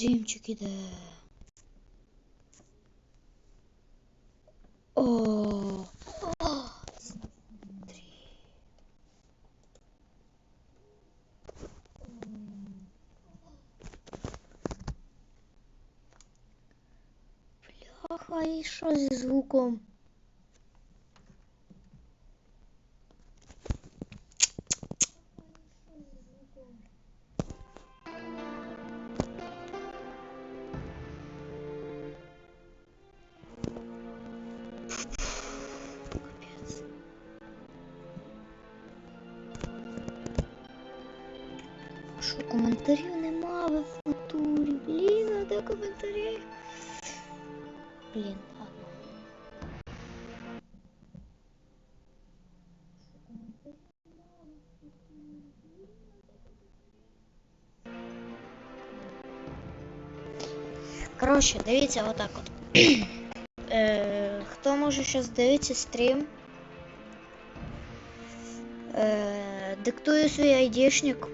Стрімчик іде. О, о, стрім. Бляха, і що зі звуком? Коментарів нема в натурі? Блін, а де коментарі? Блін, ладно. Коротше, дивіться отак от. Е, хто може щось дивитися стрім? Е, диктую свій айдішник.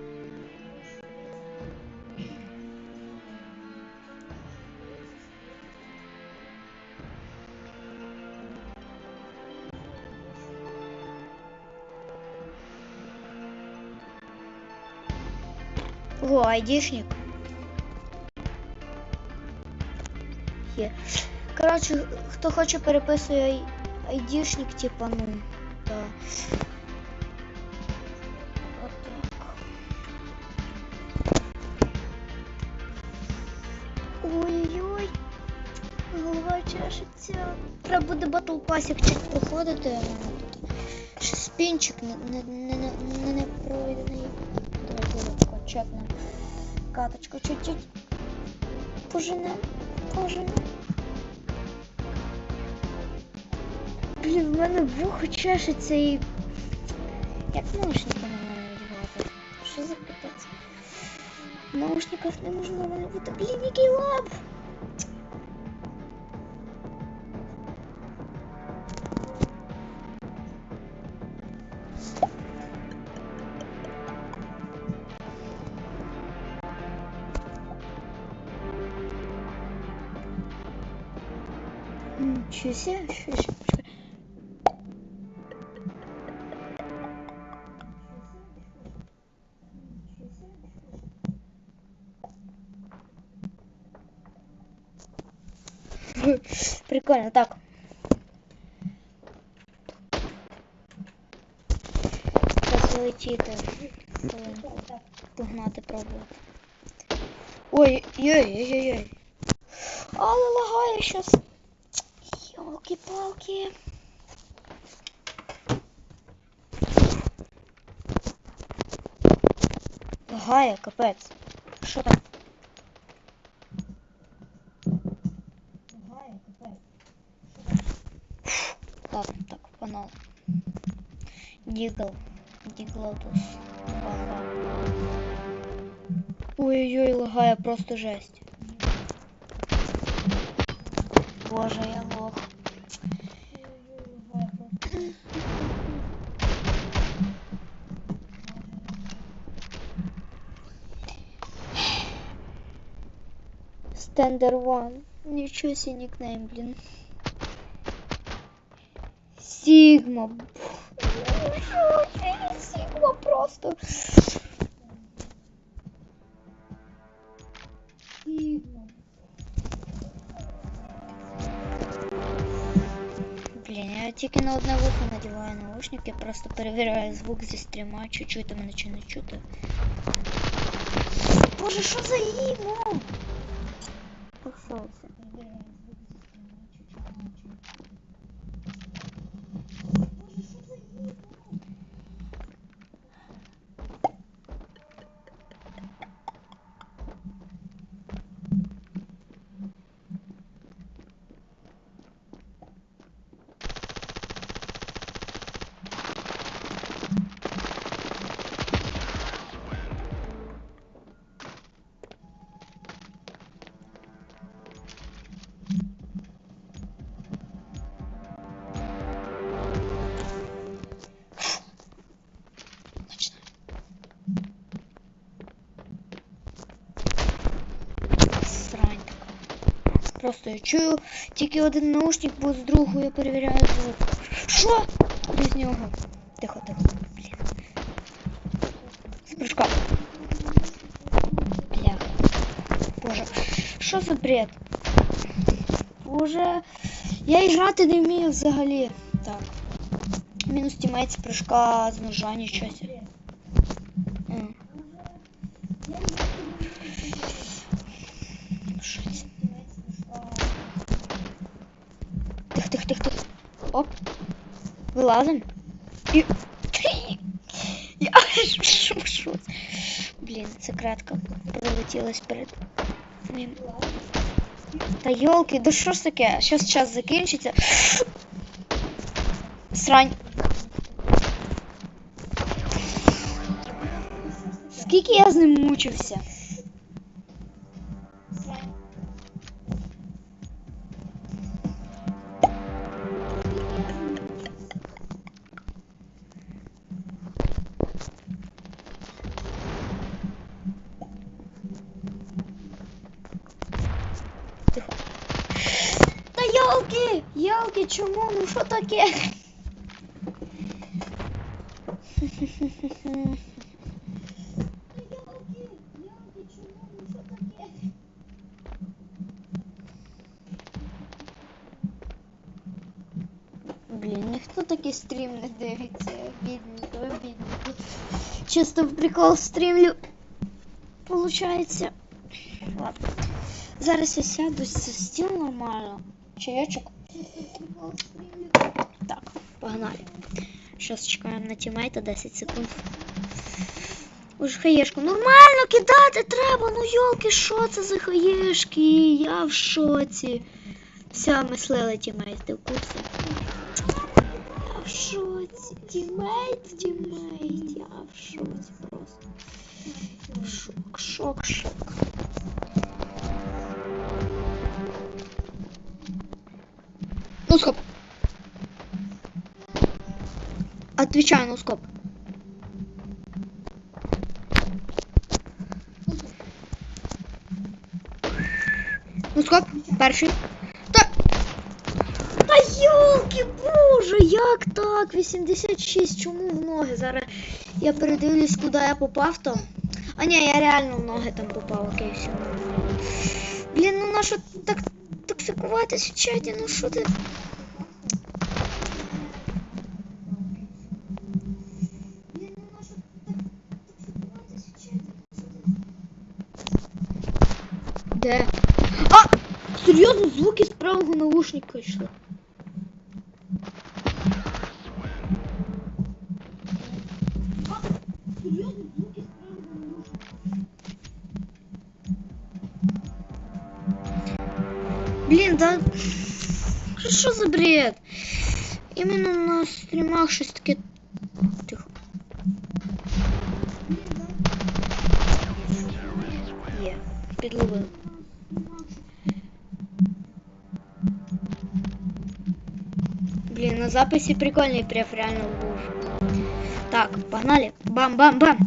Во, айдішник. Є. Коротше, хто хоче переписує ай- айдішник, типа, ну, да. Ой-ой-ой. Голова чешеться. Треба буде батл пасік чуть проходити. Спінчик не, не, не, не, не, чекнемо. Каточку чуть-чуть. Поженем, поженем. Блін, в мене вухо чешеться і. Як наушники на мене відбувати? Що за капець? Наушників наушниках не бути. Блін, який лап! Себе, щ- щ- щ- Прикольно, так. Залетіти. Погнати пробувати. Ой, ой-ой-ой-ой. Але лагає щас. Ёлки-палки. Лагає, капець. Що там? Лагає, капець. Так, так, панал. Дігл. Діглотус. Ага. Ой-ой-ой, лагає просто жесть. Боже, я лох. Стендер One. Ничего себе никнейм, блин. Сигма. Сигма просто. Сигма. Блін, я тільки на одне вухо надіваю наушники, просто перевіряю звук зі стріма, чи чути мене, чи не чути. Боже, що за імо? Так Просто я чую тільки один наушник, бо з другого я перевіряю звук. Що? Куди з нього? Тихо, тихо. Блін. З прыжка. Бляха. Боже, що за бред? Боже, я і грати не вмію взагалі. Так. Мінус тімейт з прыжка з ножа, нічого Оп. Вилазим. І... Я що, що? це? Блін, секретка пролетілась перед моїм. Та йолки, да що ж таке? Щас час закінчиться. Срань. Скільки я з ним мучився? Блін, ніхто такий стрім не дивиться. Бідний, ой, бідний. Чисто в прикол стрімлю. Получається. Ладно. Зараз я сяду за стіл нормально. Чаєчок. Так, погнали. Зараз чекаємо на тімейта 10 секунд. Уж хаєшку. Нормально кидати треба. Ну йолки, що це за хаєшки? Я в шоці. Все, ми слили тімейт, в курсі. Я в шоці. Тімейт, тімейт. Я в шоці просто. Шок, шок, шок. Ну, скоп. Отвечаю, ну, скоп. Ну, скоп, перший. Та... Та йолки, боже, як так? 86, чому в ноги? Зараз я передивлюсь, куди я попав там. А ні, я реально в ноги там попав, окей, все. Блін, ну на що так токсикуватись в чаті, ну що ти? Де? А! Серйозно, звуки з правого наушника йшли. Блін, да. Що за бред? Іменно на стрімах щось таке. Тихо. Є, підловив. Блін, на записі прикольний преф реально був. Так, погнали. Бам-бам-бам.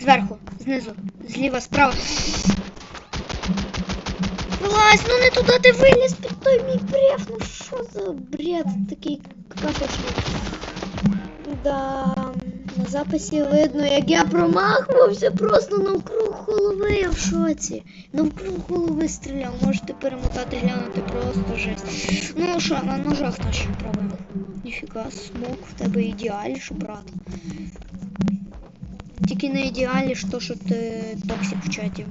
Зверху, знизу, зліва, справа. Вилазь, ну не туди ти виліз під той мій преф. Ну що за бред такий капочний. Да, на записі видно, як я промахувався просто навкруг голови, я в шоці. Навкруг голови стріляв, можете перемотати, глянути, просто жесть. Ну що, на ножах наші пробуємо. Ніфіга, смок в тебе ідеальніше, брат. Тільки не ідеалі, що, що ти токсик в чаті.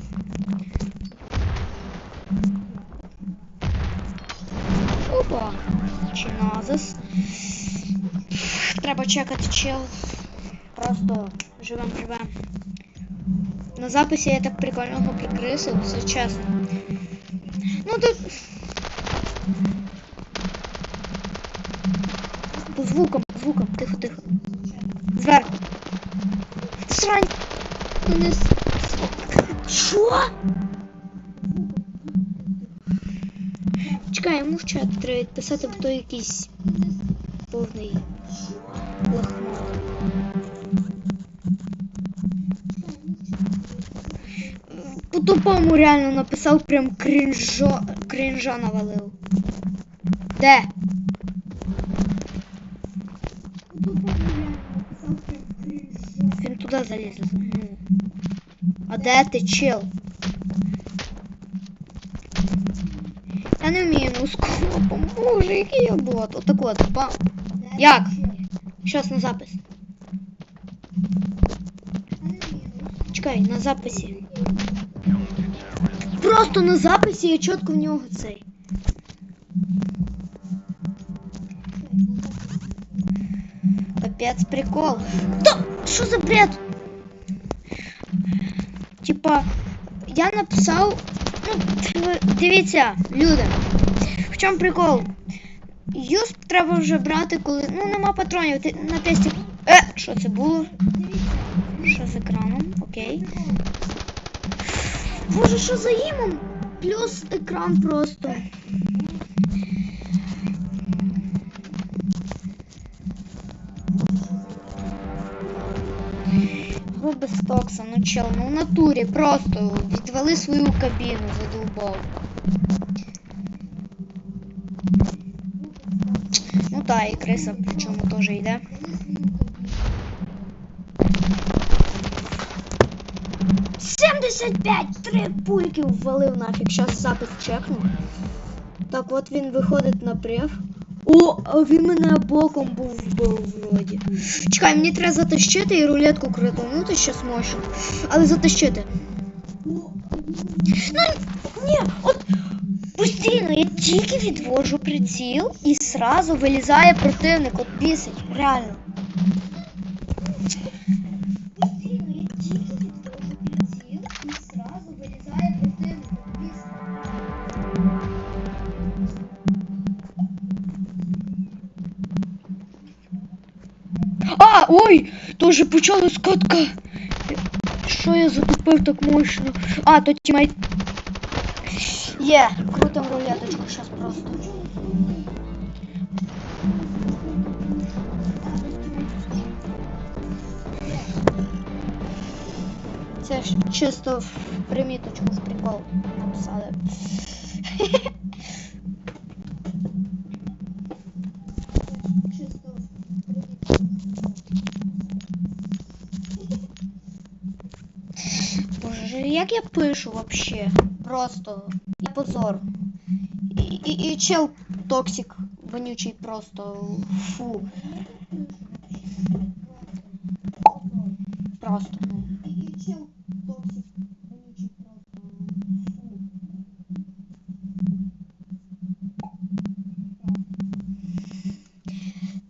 Опа! Чиназис. Треба чекати чел. Просто живем, живем. На записі я так прикольно його прикрисив, все чесно. Ну тут. По звукам, по звукам, тихо, тихо. Зверху. Срань! Мене с- Що? Чекай, йому в чат треба відписати, бо то якийсь повний лохмат. Тупому реально написав прям крінжо, крінжа навалив. Де? Він туди заліз. А де ти чел? Я не вмію ну скопом. Боже, який я бот. Отак от, бам. Як? Щас на запис. Чекай, на записі. Просто на записі я чітко в нього цей. Капець прикол. Та що за бред? Типа, я написав. Ну, дивіться, люди. В чому прикол? Юсп треба вже брати, коли. Ну, нема патронів. Ти на тесті. Е, що це було? Що з екраном? Окей. Боже, що за імом? Плюс екран просто. Грубий стокса, ну чел, ну в натурі просто відвали свою кабіну, задовбав. Ну та, і криса причому теж йде. Сімдесят п'ять! Три пульки ввалив нафіг. Щас запис чекну. Так, от він виходить на прив. О, він мене боком був вбив вроді. Чекай, мені треба затащити і рулетку крутанути щас мощно. Але затащити. Ну, ні, от постійно я тільки відвожу приціл і сразу вилізає противник, от бісить, реально. Ой, тоже почала скатка. Що я затупив так мощно? А, то тімейт. Є, крутим рулеточку зараз просто. Це ж чисто в приміточку в прикол написали. як я пишу вообще? Просто і позор. І, і, і чел токсик вонючий просто. Фу. Просто. ну. І чел токсик вонючий просто. Фу.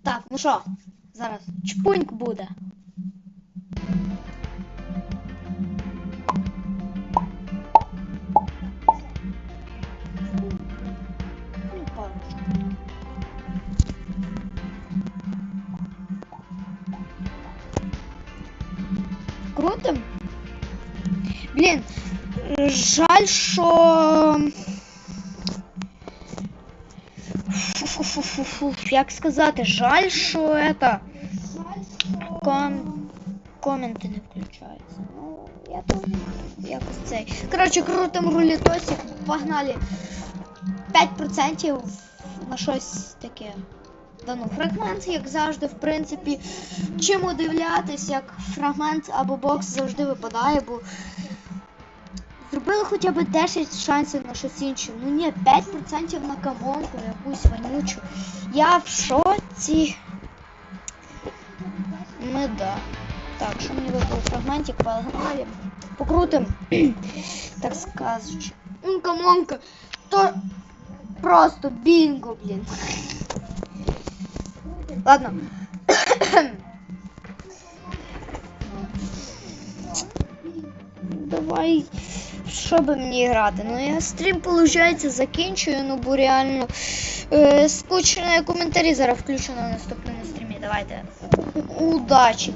Так, ну що, зараз чпуньк буде. Жаль, що. Фу-фу-фу-фу-фу. Як сказати, жаль, що это. Ком... Коменти не включаються. Ну, я теж якось цей. Коротше, крутим рулетосик, погнали. 5% на щось таке. Да ну, фрагмент, як завжди, в принципі, чим удивлятись, як фрагмент або бокс завжди випадає, бо зробили хоча б 10 шансів на щось інше. Ну ні, 5% на камонку, якусь вонючу. Я в шоці. Ну да. Так, що мені випав фрагментик, погнали. Покрутим. так скажучи. Ну, камонка. То просто бінго, блін. Ладно. Давай, що би мені грати? Ну я стрім, виходить, закінчую, ну бо реально е, скучно коментарі зараз включено на наступному стрімі. Давайте. Удачі!